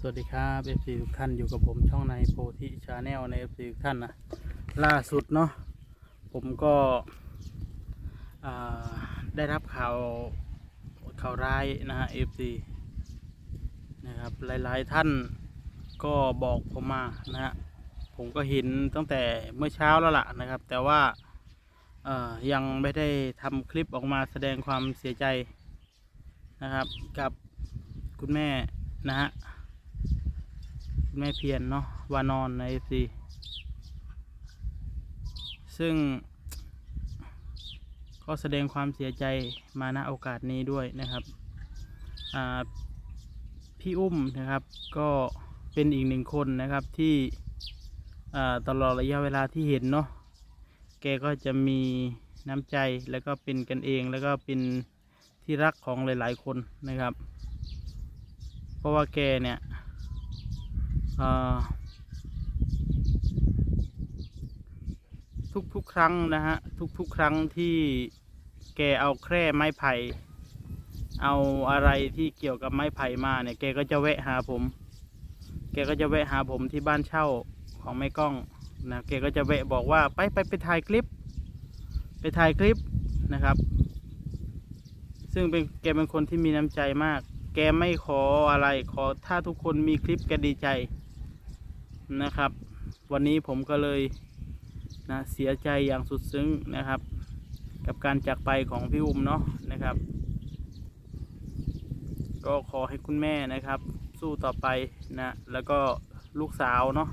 สวัสดีครับเอฟซีทุกท่านอยู่กับผมช่องในโพธิชาแนลในเอฟซีทุกท่านนะล่าสุดเนาะผมก็ได้รับข่าวข่าวร้ายนะฮะเอฟซีนะครับหลายๆท่านก็บอกผมมานะฮะผมก็เห็นตั้งแต่เมื่อเช้าแล้วล่ะนะครับ แต่ว่ายังไม่ได้ทำคลิปออกมาแสดงความเสียใจนะครับกับคุณแม่นะฮะ แม่เพียรเนาะวานอนในเอซีซึ่ง ก็แสดงความเสียใจมาณโอกาสนี้ด้วยนะครับพี่อุ้มนะครับก็เป็นอีกหนึ่งคนนะครับที่ตลอดระยะเวลาที่เห็นเนาะแกก็จะมีน้ำใจแล้วก็เป็นกันเองแล้วก็เป็นที่รักของหลาย ๆ คนนะครับ เพราะว่าแกเนี่ย อ่าทุกๆครั้งนะฮะ ทุกๆครั้งที่แกเอาแคร่ไม้ไผ่ เอาอะไรที่เกี่ยวกับไม้ไผ่มาเนี่ยแกก็จะแวะหาผม แกก็จะแวะหาผมที่บ้านเช่าของแม่กล้องนะแกก็จะแวะบอกว่าไปไปไปถ่ายคลิป ไปถ่ายคลิปนะครับ ซึ่งเป็นแกเป็นคนที่มีน้ำใจมาก แกไม่ขออะไรขอถ้าทุกคนมีคลิปแกดีใจ นะครับ วันนี้ผมก็เลยนะเสียใจอย่างสุดซึ้งนะครับ กับการจากไปของพี่อุ้มเนาะนะครับ ก็ขอให้คุณแม่นะครับ สู้ต่อไปนะแล้วก็ลูกสาวเนาะ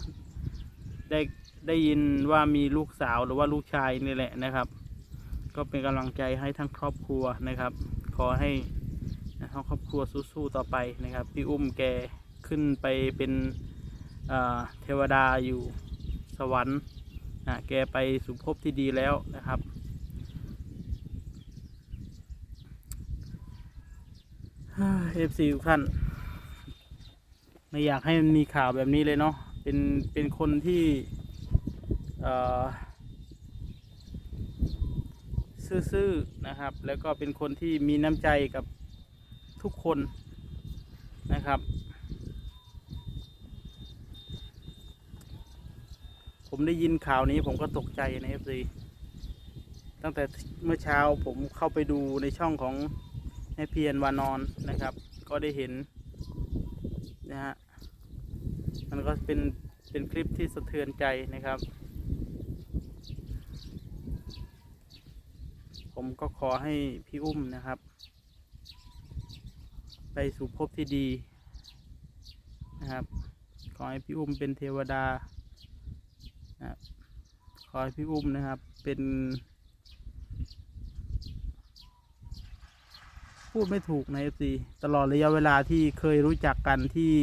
ได้ได้ยินว่ามีลูกสาวหรือว่าลูกชายนี่แหละนะครับ ก็เป็นกำลังใจให้ทั้งครอบครัวนะครับ ขอให้นะทั้งครอบครัวสู้ๆต่อไปนะครับ พี่อุ้มแกขึ้นไปเป็น เทวดาอยู่สวรรค์นะแกไปสู่ภพที่ดีแล้วนะครับ เอฟซีทุกท่าน ไม่อยากให้มันมีข่าวแบบนี้เลยเนาะ เป็น เป็นคนที่ซื่อๆนะครับ แล้วก็เป็นคนที่มีน้ำใจกับทุกคนนะครับ ผมได้ยินข่าวนี้ผมก็ตกใจในเอฟซีตั้งแต่เมื่อเช้าผมเข้าไปดูในช่องของแม่เพียรวานอนนะครับ ก็ได้เห็นนะฮะมันก็เป็นเป็นคลิปที่สะเทือนใจนะครับ ผมก็ขอให้พี่อุ้มนะครับ ไปสู่ภพที่ดีนะครับ ขอให้พี่อุ้มเป็นเทวดา ครับขอให้พี่อุ้มนะครับ เป็น พูดไม่ถูกในเอฟซีตลอดระยะเวลาที่เคยรู้จักกันที่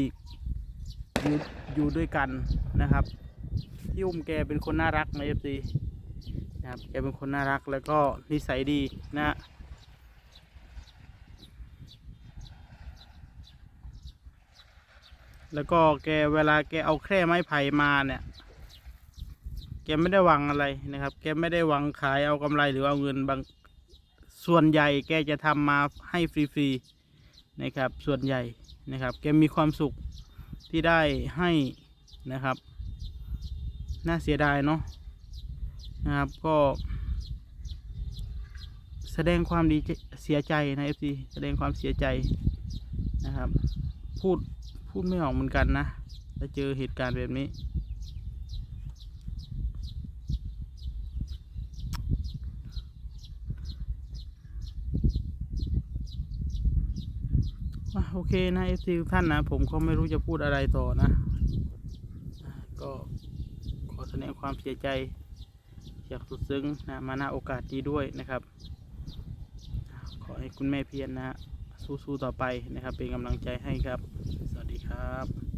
อยู่อยู่ด้วยกันนะครับ พี่อุ้มแกเป็นคนน่ารักในเอฟซีนะครับแกเป็นคนน่ารักแล้วก็นิสัยดีนะฮะแล้วก็แกเวลาแกเอาแคร่ไม้ไผ่มาเนี่ย ไม่ได้หวังอะไรนะครับ แกไม่ได้หวังขายเอากำไรหรือเอาเงินบางส่วนใหญ่แกจะทำมาให้ฟรีๆนะครับ ส่วนใหญ่นะครับ แกมีความสุขที่ได้ให้นะครับ น่าเสียดายเนาะนะครับก็แสดงความดีเสียใจนะเอฟซีแสดงความเสียใจนะครับ พูดพูดไม่ออกเหมือนกันนะถ้าเจอเหตุการณ์แบบนี้ โอเคนะเอฟซีทุกท่านนะ ผมก็ไม่รู้จะพูดอะไรต่อนะ ก็ขอแสดงความเสียใจอยากสุดซึ้งนะมาณโอกาสนี้ด้วยนะครับ ขอให้คุณแม่เพียรนนะสู้ๆต่อไปนะครับ เป็นกำลังใจให้ครับ สวัสดีครับ